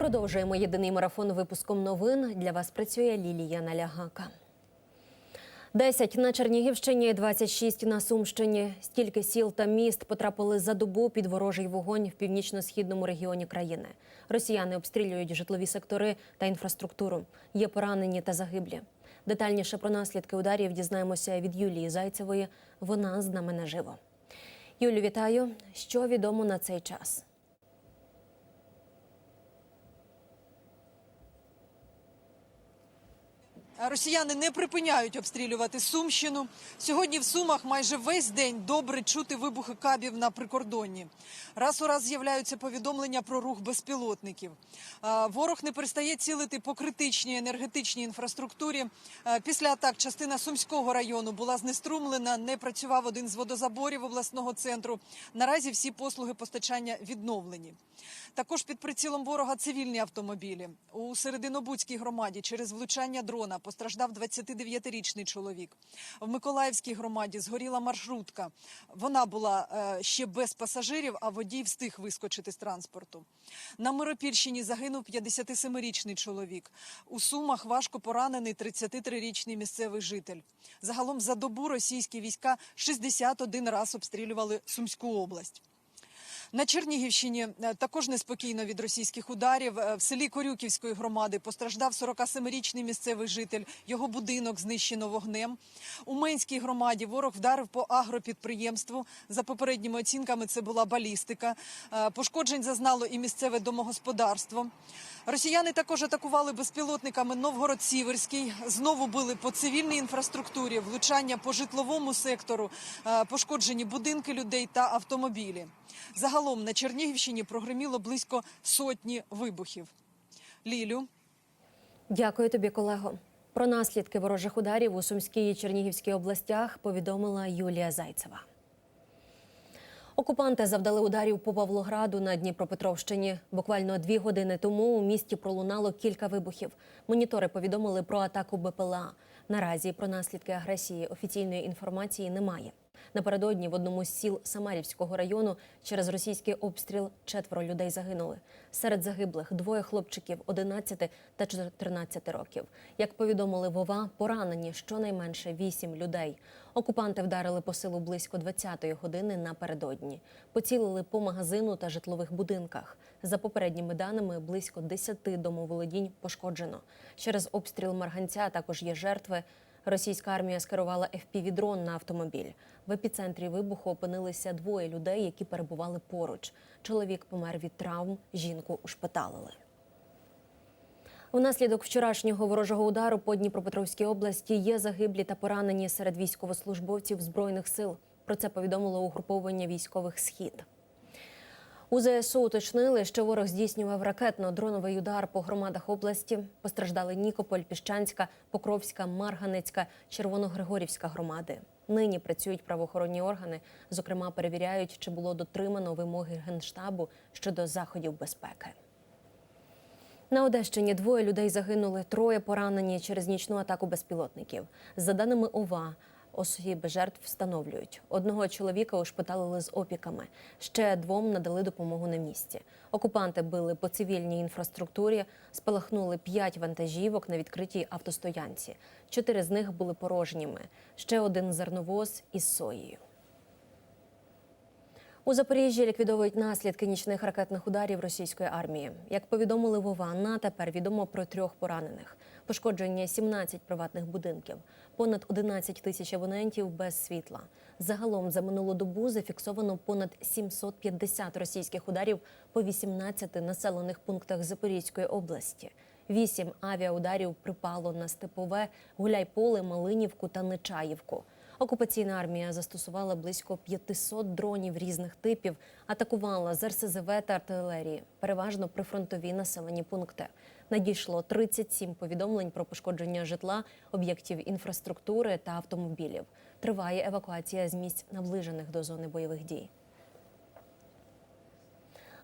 Продовжуємо єдиний марафон випуском новин. Для вас працює Лілія Налягака. 10 на Чернігівщині, 26 на Сумщині. Стільки сіл та міст потрапили за добу під ворожий вогонь в північно-східному регіоні країни. Росіяни обстрілюють житлові сектори та інфраструктуру. Є поранені та загиблі. Детальніше про наслідки ударів дізнаємося від Юлії Зайцевої. Вона з нами наживо. Юлю, вітаю. Що відомо на цей час? Росіяни не припиняють обстрілювати Сумщину. Сьогодні в Сумах майже весь день добре чути вибухи кабів на прикордонні. Раз у раз з'являються повідомлення про рух безпілотників. Ворог не перестає цілити по критичній енергетичній інфраструктурі. Після атак частина Сумського району була знеструмлена, не працював один з водозаборів обласного центру. Наразі всі послуги постачання відновлені. Також під прицілом ворога цивільні автомобілі. У Серединобудській громаді через влучання дрона постраждав 29-річний чоловік. В Миколаївській громаді згоріла маршрутка. Вона була е, ще без пасажирів, а водій встиг вискочити з транспорту. На Миропільщині загинув 57-річний чоловік. У Сумах важко поранений 33-річний місцевий житель. Загалом за добу російські війська 61 раз обстрілювали Сумську область. На Чернігівщині е, також неспокійно від російських ударів. Е, В селі Корюківської громади постраждав 47-річний місцевий житель. Його будинок знищено вогнем. У Менській громаді ворог вдарив по агропідприємству. За попередніми оцінками, це була балістика. Е, Пошкоджень зазнало і місцеве домогосподарство. Росіяни також атакували безпілотниками Новгород-Сіверський. Знову били по цивільній інфраструктурі, влучання по житловому сектору, пошкоджені будинки людей та автомобілі. Загалом на Чернігівщині прогреміло близько сотні вибухів. Лілю. Дякую тобі, колего. Про наслідки ворожих ударів у Сумській і Чернігівській областях повідомила Юлія Зайцева. Окупанти завдали ударів по Павлограду на Дніпропетровщині. Буквально дві години тому у місті пролунало кілька вибухів. Монітори повідомили про атаку БПЛА. Наразі про наслідки агресії офіційної інформації немає. Напередодні в одному з сіл Самарівського району через російський обстріл четверо людей загинули. Серед загиблих двоє хлопчиків 11 та 14 років. Як повідомили Вова, поранені щонайменше вісім людей. Окупанти вдарили по силу близько 20-ї години напередодні. Поцілили по магазину та житлових будинках. За попередніми даними, близько 10 домоволодінь пошкоджено. Через обстріл Марганця також є жертви. Російська армія скерувала FPV-дрон на автомобіль. В епіцентрі вибуху опинилися двоє людей, які перебували поруч. Чоловік помер від травм, жінку ушпиталили. Внаслідок вчорашнього ворожого удару по Дніпропетровській області є загиблі та поранені серед військовослужбовців збройних сил. Про це повідомило угруповання військових схід. У ЗСУ уточнили, що ворог здійснював ракетно-дроновий удар по громадах області. Постраждали Нікополь, Піщанська, Покровська, Марганецька, Червоногригорівська громади. Нині працюють правоохоронні органи. Зокрема, перевіряють, чи було дотримано вимоги генштабу щодо заходів безпеки. На Одещині двоє людей загинули, троє поранені через нічну атаку безпілотників. За даними ОВА, особи жертв встановлюють. Одного чоловіка ушпиталили з опіками, ще двом надали допомогу на місці. Окупанти били по цивільній інфраструктурі, спалахнули п'ять вантажівок на відкритій автостоянці. Чотири з них були порожніми. Ще один зерновоз із соєю. У Запоріжжі ліквідовують наслідки нічних ракетних ударів російської армії. Як повідомили в ОВА, тепер відомо про трьох поранених. Пошкодження 17 приватних будинків, понад 11 тисяч абонентів без світла. Загалом за минулу добу зафіксовано понад 750 російських ударів по 18 населених пунктах Запорізької області. Вісім авіаударів припало на Степове, Гуляйполе, Малинівку та Нечаївку. Окупаційна армія застосувала близько 500 дронів різних типів, атакувала з РСЗВ та артилерії, переважно прифронтові населені пункти. Надійшло 37 повідомлень про пошкодження житла, об'єктів інфраструктури та автомобілів. Триває евакуація з місць наближених до зони бойових дій.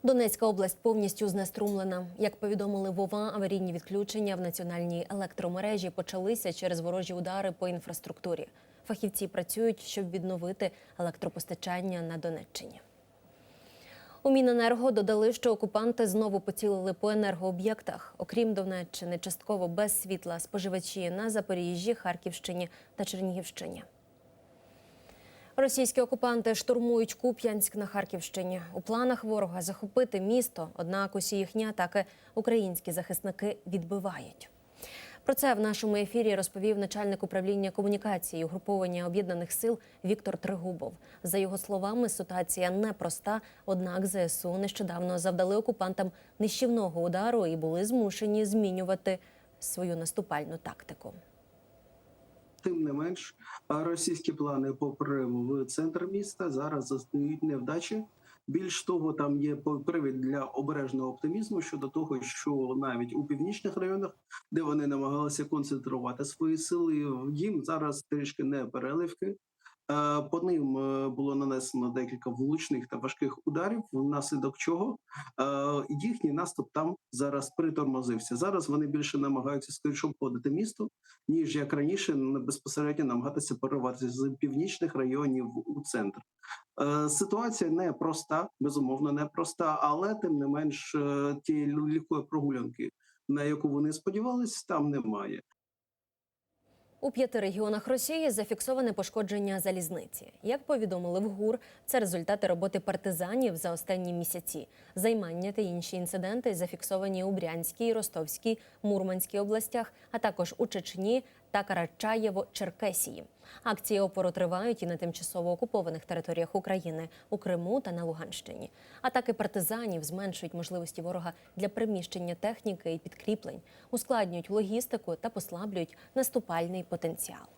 Донецька область повністю знеструмлена. Як повідомили Вова, аварійні відключення в національній електромережі почалися через ворожі удари по інфраструктурі. Фахівці працюють, щоб відновити електропостачання на Донеччині. У Міненерго додали, що окупанти знову поцілили по енергооб'єктах. Окрім Донеччини, частково без світла споживачі на Запоріжжі, Харківщині та Чернігівщині. Російські окупанти штурмують Куп'янськ на Харківщині. У планах ворога захопити місто, однак усі їхні атаки українські захисники відбивають. Про це в нашому ефірі розповів начальник управління комунікації угруповання об'єднаних сил Віктор Тригубов. За його словами, ситуація непроста, однак ЗСУ нещодавно завдали окупантам нищівного удару і були змушені змінювати свою наступальну тактику. Тим не менш, російські плани по прориву в центр міста зараз застають невдачі. Більш того, там є привід для обережного оптимізму щодо того, що навіть у північних районах, де вони намагалися концентрувати свої сили, їм зараз трішки не переливки. Е, По ним е, було нанесено декілька влучних та важких ударів, внаслідок чого е, їхній наступ там зараз притормозився. Зараз вони більше намагаються скоріше обходити місто, ніж як раніше безпосередньо намагатися пориватися з північних районів у центр. Ситуація не проста, безумовно, не проста, але тим не менш тієї лю- прогулянки, на яку вони сподівались, там немає. У п'яти регіонах Росії зафіксоване пошкодження залізниці. Як повідомили в ГУР, це результати роботи партизанів за останні місяці. Займання та інші інциденти зафіксовані у Брянській, Ростовській, Мурманській областях, а також у Чечні та Карачаєво-Черкесії. Акції опору тривають і на тимчасово окупованих територіях України у Криму та на Луганщині. Атаки партизанів зменшують можливості ворога для приміщення техніки і підкріплень, ускладнюють логістику та послаблюють наступальний потенціал.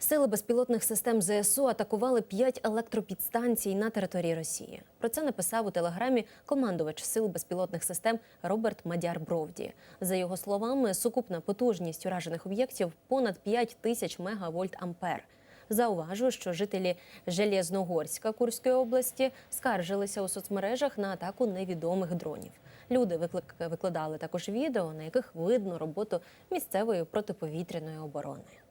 Сили безпілотних систем ЗСУ атакували п'ять електропідстанцій на території Росії. Про це написав у телеграмі командувач сил безпілотних систем Роберт Мадяр Бровді. За його словами, сукупна потужність уражених об'єктів понад 5 тисяч мегавольт ампер. Зауважу, що жителі Железногорська Курської області скаржилися у соцмережах на атаку невідомих дронів. Люди викладали також відео, на яких видно роботу місцевої протиповітряної оборони.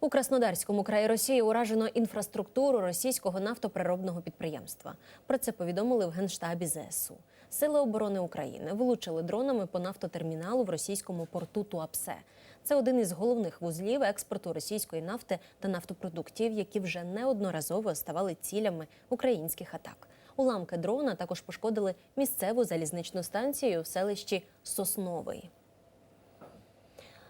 У Краснодарському краї Росії уражено інфраструктуру російського нафтопереробного підприємства. Про це повідомили в Генштабі ЗСУ. Сили оборони України влучили дронами по нафтотерміналу в російському порту Туапсе. Це один із головних вузлів експорту російської нафти та нафтопродуктів, які вже неодноразово ставали цілями українських атак. Уламки дрона також пошкодили місцеву залізничну станцію в селищі Сосновий.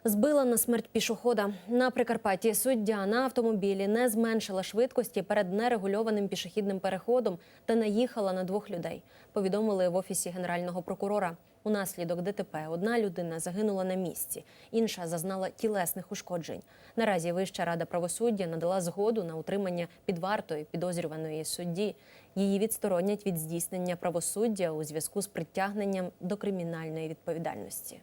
Збила на смерть пішохода на Прикарпатті. Суддя на автомобілі не зменшила швидкості перед нерегульованим пішохідним переходом та наїхала на двох людей. Повідомили в офісі генерального прокурора. Унаслідок ДТП одна людина загинула на місці, інша зазнала тілесних ушкоджень. Наразі Вища рада правосуддя надала згоду на утримання під вартою підозрюваної судді. Її відсторонять від здійснення правосуддя у зв'язку з притягненням до кримінальної відповідальності.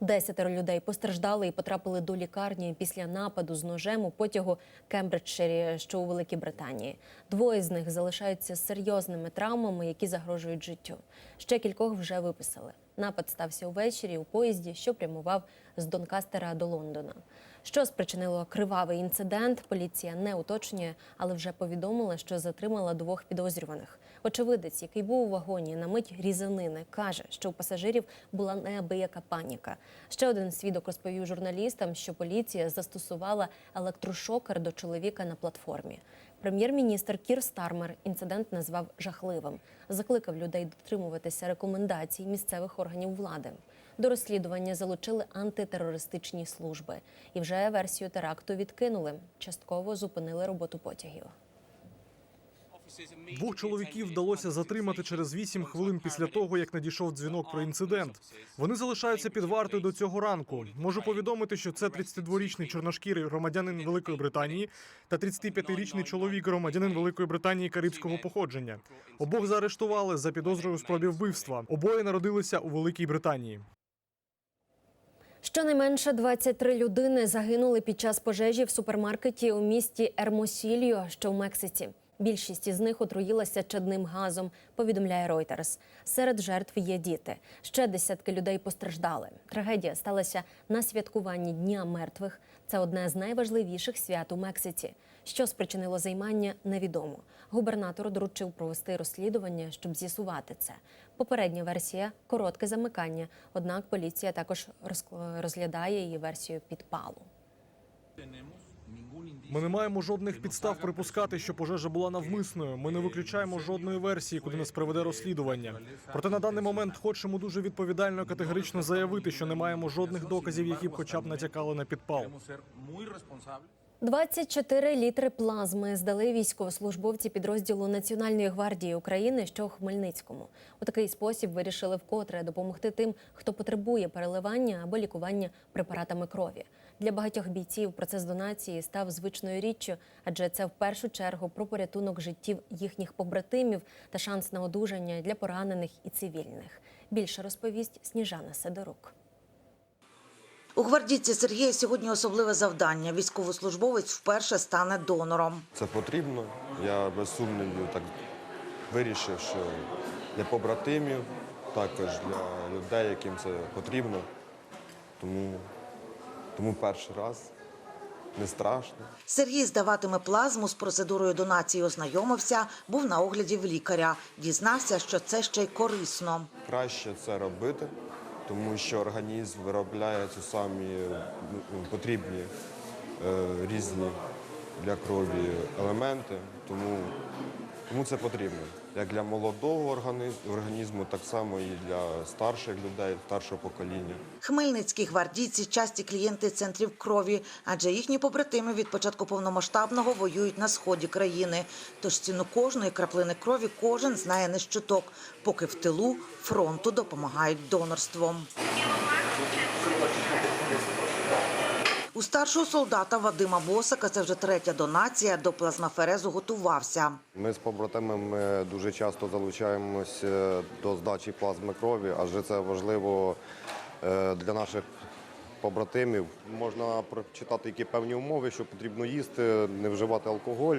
Десятеро людей постраждали і потрапили до лікарні після нападу з ножем у потягу Кембриджширі, що у Великій Британії. Двоє з них залишаються серйозними травмами, які загрожують життю. Ще кількох вже виписали. Напад стався увечері у поїзді, що прямував з Донкастера до Лондона. Що спричинило кривавий інцидент, поліція не уточнює, але вже повідомила, що затримала двох підозрюваних. Очевидець, який був у вагоні на мить різанини, каже, що у пасажирів була неабияка паніка. Ще один свідок розповів журналістам, що поліція застосувала електрошокер до чоловіка на платформі. Прем'єр-міністр Кір Стармер інцидент назвав жахливим. Закликав людей дотримуватися рекомендацій місцевих органів влади. До розслідування залучили антитерористичні служби. І вже версію теракту відкинули. Частково зупинили роботу потягів. Двох чоловіків вдалося затримати через 8 хвилин після того, як надійшов дзвінок про інцидент. Вони залишаються під вартою до цього ранку. Можу повідомити, що це 32-річний чорношкірий громадянин Великої Британії та 35-річний чоловік громадянин Великої Британії карибського походження. Обох заарештували за підозрою спробі вбивства. Обоє народилися у Великій Британії. Щонайменше 23 людини загинули під час пожежі в супермаркеті у місті Ермосільо, що в Мексиці. Більшість із них отруїлася чадним газом, повідомляє Reuters. Серед жертв є діти. Ще десятки людей постраждали. Трагедія сталася на святкуванні Дня мертвих. Це одне з найважливіших свят у Мексиці. Що спричинило займання, невідомо. Губернатор доручив провести розслідування, щоб з'ясувати це. Попередня версія коротке замикання. Однак поліція також розглядає її версію підпалу. Ми не маємо жодних підстав припускати, що пожежа була навмисною. Ми не виключаємо жодної версії, куди нас приведе розслідування. Проте на даний момент хочемо дуже відповідально категорично заявити, що не маємо жодних доказів, які б хоча б натякали на підпал. Queremos ser 24 літри плазми здали військовослужбовці підрозділу Національної гвардії України, що у Хмельницькому. У такий спосіб вирішили вкотре допомогти тим, хто потребує переливання або лікування препаратами крові. Для багатьох бійців процес донації став звичною річчю, адже це в першу чергу про порятунок життів їхніх побратимів та шанс на одужання для поранених і цивільних. Більше розповість Сніжана Сидорук. У гвардійці Сергія сьогодні особливе завдання. Військовослужбовець вперше стане донором. Це потрібно. Я без сумнівів так вирішив, що для побратимів, також для людей, яким це потрібно. Тому, тому перший раз не страшно. Сергій здаватиме плазму з процедурою донації. Ознайомився, був на огляді в лікаря. Дізнався, що це ще й корисно. Краще це робити, тому що організм виробляє ці самі ну, потрібні е, різні для крові елементи. Тому, тому це потрібно. Як для молодого організму, так само і для старших людей, старшого покоління. Хмельницькі гвардійці часті клієнти центрів крові, адже їхні побратими від початку повномасштабного воюють на сході країни. Тож ціну кожної краплини крові кожен знає не щуток, поки в тилу фронту допомагають донорством. У старшого солдата Вадима Босика це вже третя донація до плазмаферезу готувався. Ми з побратимами дуже часто залучаємося до здачі плазми крові, адже це важливо е, для наших побратимів. Можна прочитати які певні умови, що потрібно їсти, не вживати алкоголь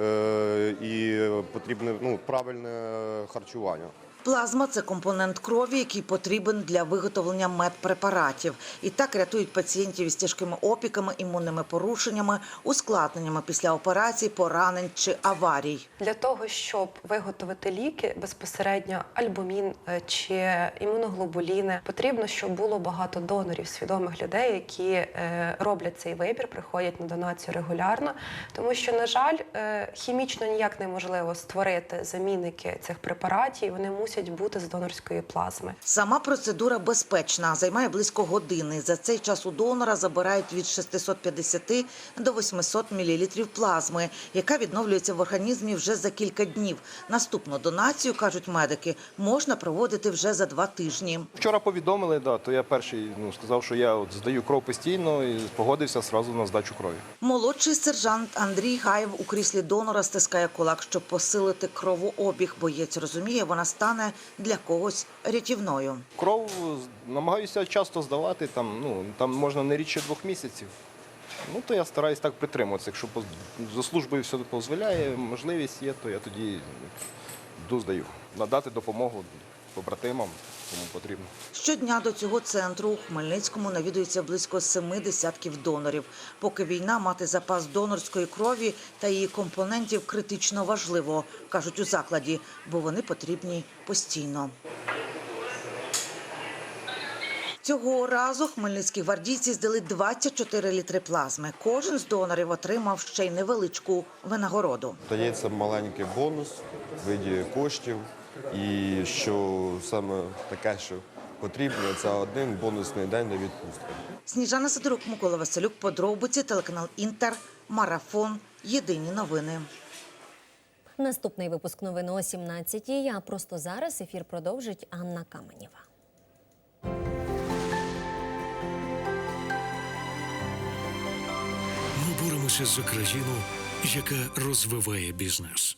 е, і потрібне ну, правильне харчування. Плазма це компонент крові, який потрібен для виготовлення медпрепаратів. І так рятують пацієнтів із тяжкими опіками, імунними порушеннями, ускладненнями після операцій, поранень чи аварій. Для того, щоб виготовити ліки безпосередньо альбумін е, чи імуноглобуліни, потрібно, щоб було багато донорів, свідомих людей, які е, роблять цей вибір, приходять на донацію регулярно. Тому що, на жаль, е, хімічно ніяк неможливо створити замінники цих препаратів. Вони мусять бути з донорської плазми. Сама процедура безпечна, займає близько години. За цей час у донора забирають від 650 до 800 мл плазми, яка відновлюється в організмі вже за кілька днів. Наступну донацію, кажуть медики, можна проводити вже за два тижні. Вчора повідомили, да, то я перший ну, сказав, що я от здаю кров постійно і погодився одразу на здачу крові. Молодший сержант Андрій Гаєв у кріслі донора стискає кулак, щоб посилити кровообіг. Боєць розуміє, вона стане для когось рятівною. Кров намагаюся часто здавати, там, ну, там можна не рідше двох місяців. Ну, то я стараюсь так притримуватися. Якщо за службою все дозволяє, можливість є, то я тоді здаю. Надати допомогу побратимам, кому потрібно. Щодня до цього центру у Хмельницькому навідується близько семи десятків донорів. Поки війна мати запас донорської крові та її компонентів критично важливо, кажуть у закладі, бо вони потрібні постійно. Цього разу хмельницькі гвардійці здали 24 літри плазми. Кожен з донорів отримав ще й невеличку винагороду. Дається маленький бонус в виді коштів, і що саме таке, що потрібно, це один бонусний день на відпустку. Сніжана Сидорук, Микола Василюк, подробиці, телеканал Інтер, Марафон. Єдині новини. Наступний випуск новин о 17-й, А просто зараз ефір продовжить Анна Каменєва. Ми боремося за країну, яка розвиває бізнес.